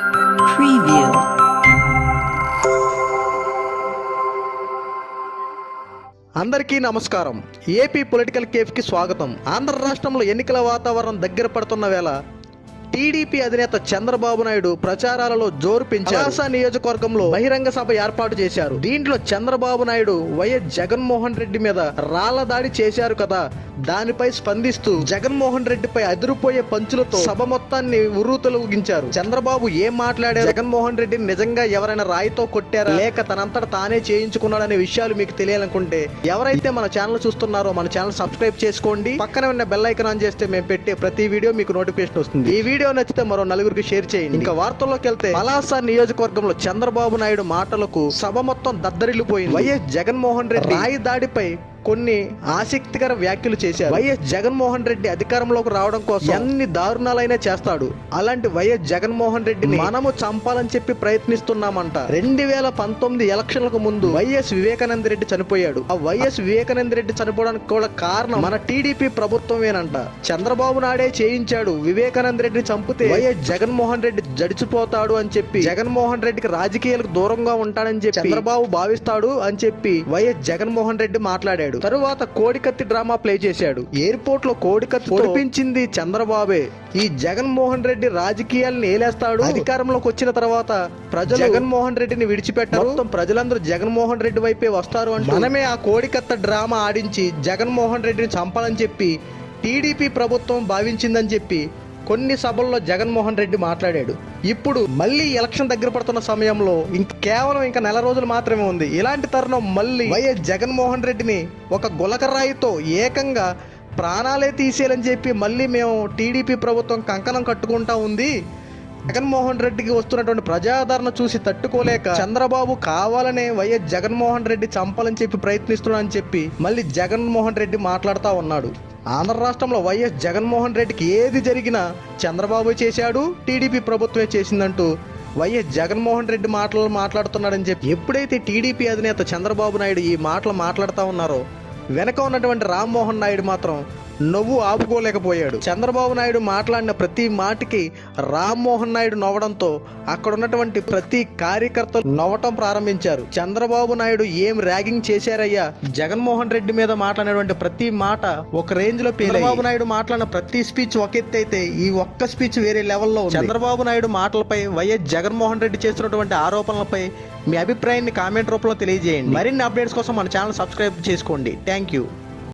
Preview. అందరికీ నమస్కారం AP political కేఫ్కి స్వాగతం ఆంధ్ర రాష్ట్రంలో ఎన్నికల వాతావరణం దగ్గర పడుతున్న వేళ టీడీపీ అధినేత చంద్రబాబు నాయుడు ప్రచారాలలో జోరు పెంచారు. నియోజకవర్గంలో బహిరంగ సభ ఏర్పాటు చేశారు. దీంట్లో చంద్రబాబు నాయుడు వైఎస్ జగన్మోహన్ రెడ్డి మీద రాళ్ళ దాడి చేశారు కదా దానిపై స్పందిస్తూ జగన్మోహన్ రెడ్డిపై అదిరిపోయే పంచులతో సభ మొత్తాన్ని ఉర్రూతలూగించారు. చంద్రబాబు ఏం మాట్లాడారు? జగన్మోహన్ రెడ్డిని నిజంగా ఎవరైనా రాయితో కొట్టారా? లేక తనంతట తానే చేయించుకున్నాడనే విషయాలు మీకు తెలియాలనుకుంటే ఎవరైతే మన ఛానల్ చూస్తున్నారో మన ఛానల్ సబ్స్క్రైబ్ చేసుకోండి. పక్కనే ఉన్న బెల్ ఐకాన్ ఆన్ చేస్తే మేము పెట్టే ప్రతి వీడియో మీకు నోటిఫికేషన్ వస్తుంది. ఈ వీడియో నచ్చితే మరో నలుగురికి షేర్ చేయండి. ఇంకా వార్తల్లోకి వెళ్తే పలాస నియోజకవర్గంలో చంద్రబాబు నాయుడు మాటలకు సభ మొత్తం దద్దరిల్లిపోయింది. వైఎస్ జగన్మోహన్ రెడ్డి రాయి దాడిపై కొన్ని ఆసక్తికర వ్యాఖ్యలు చేశారు. వైఎస్ జగన్మోహన్ రెడ్డి అధికారంలోకి రావడం కోసం ఎన్ని దారుణాలైనా చేస్తాడు. అలాంటి వైఎస్ జగన్మోహన్ రెడ్డిని మనము చంపాలని చెప్పి ప్రయత్నిస్తున్నామంట. రెండు వేల పంతొమ్మిది ఎలక్షన్లకు ముందు వైఎస్ వివేకానంద రెడ్డి చనిపోయాడు. ఆ వైఎస్ వివేకానంద రెడ్డి చనిపోవడానికి కూడా కారణం మన టీడీపీ ప్రభుత్వమేనంట. చంద్రబాబు నాయుడే చేయించాడు. వివేకానంద రెడ్డిని చంపితే వైఎస్ జగన్మోహన్ రెడ్డి జడిచిపోతాడు అని చెప్పి జగన్మోహన్ రెడ్డికి రాజకీయాలకు దూరంగా ఉంటాడని చెప్పి చంద్రబాబు భావిస్తాడు అని చెప్పి వైఎస్ జగన్మోహన్ రెడ్డి మాట్లాడాడు. తరువాత కోడికత్తి డ్రామా ప్లే చేశాడు. ఎయిర్పోర్ట్లో కోడికత్తి పొడిపించింది చంద్రబాబే. ఈ జగన్మోహన్ రెడ్డి రాజకీయాలను ఏలేస్తాడు. అధికారంలోకి వచ్చిన తర్వాత ప్రజలు జగన్మోహన్ రెడ్డిని విడిచిపెట్టారు. మొత్తం ప్రజలందరూ జగన్మోహన్ రెడ్డి వైపే వస్తారు అంటే మనమే ఆ కోడికత్త డ్రామా ఆడించి జగన్మోహన్ రెడ్డిని చంపాలని చెప్పి టీడీపీ ప్రభుత్వం భావించిందని చెప్పి కొన్ని సభల్లో జగన్మోహన్ రెడ్డి మాట్లాడాడు. ఇప్పుడు మళ్ళీ ఎలక్షన్ దగ్గర పడుతున్న సమయంలో ఇంక కేవలం ఇంకా నెల రోజులు మాత్రమే ఉంది. ఇలాంటి తరుణం మళ్ళీ వైఎస్ జగన్మోహన్ రెడ్డిని ఒక గులకరాయితో ఏకంగా ప్రాణాలే తీసేయాలని చెప్పి మళ్ళీ మేము టీడీపీ ప్రభుత్వం కంకణం కట్టుకుంటా ఉంది. జగన్మోహన్ రెడ్డికి వస్తున్నటువంటి ప్రజాదరణ చూసి తట్టుకోలేక చంద్రబాబు కావాలనే వైఎస్ జగన్మోహన్ రెడ్డి చంపాలని చెప్పి ప్రయత్నిస్తున్నాడని చెప్పి మళ్ళీ జగన్మోహన్ రెడ్డి మాట్లాడుతూ ఉన్నాడు. ఆంధ్ర రాష్ట్రంలో వైఎస్ జగన్మోహన్ రెడ్డికి ఏది జరిగినా చంద్రబాబు చేశాడు టీడీపీ ప్రభుత్వమే చేసిందంటూ వైఎస్ జగన్మోహన్ రెడ్డి మాటలు మాట్లాడుతున్నాడని చెప్పి ఎప్పుడైతే టీడీపీ అధినేత చంద్రబాబు నాయుడు ఈ మాటలు మాట్లాడుతూ ఉన్నారో వెనక ఉన్నటువంటి రామ్మోహన్ నాయుడు మాత్రం నవ్వు ఆపుకోలేకపోయాడు. చంద్రబాబు నాయుడు మాట్లాడిన ప్రతి మాటకి రామ్మోహన్ నాయుడు నవ్వడంతో అక్కడ ఉన్నటువంటి ప్రతి కార్యకర్తలు నవ్వటం ప్రారంభించారు. చంద్రబాబు నాయుడు ఏం ర్యాగింగ్ చేశారయ్యా? జగన్మోహన్ రెడ్డి మీద మాట్లాడినటువంటి ప్రతి మాట ఒక రేంజ్లో చంద్రబాబు నాయుడు మాట్లాడిన ప్రతి స్పీచ్ ఒక ఎత్తు అయితే ఈ ఒక్క స్పీచ్ వేరే లెవెల్లో చంద్రబాబు నాయుడు మాటలపై వైఎస్ జగన్మోహన్ రెడ్డి చేస్తున్నటువంటి ఆరోపణలపై మీ అభిప్రాయాన్ని కామెంట్ రూపంలో తెలియజేయండి. మరిన్ని అప్డేట్స్ కోసం మన ఛానల్ సబ్స్క్రైబ్ చేసుకోండి. Thank you.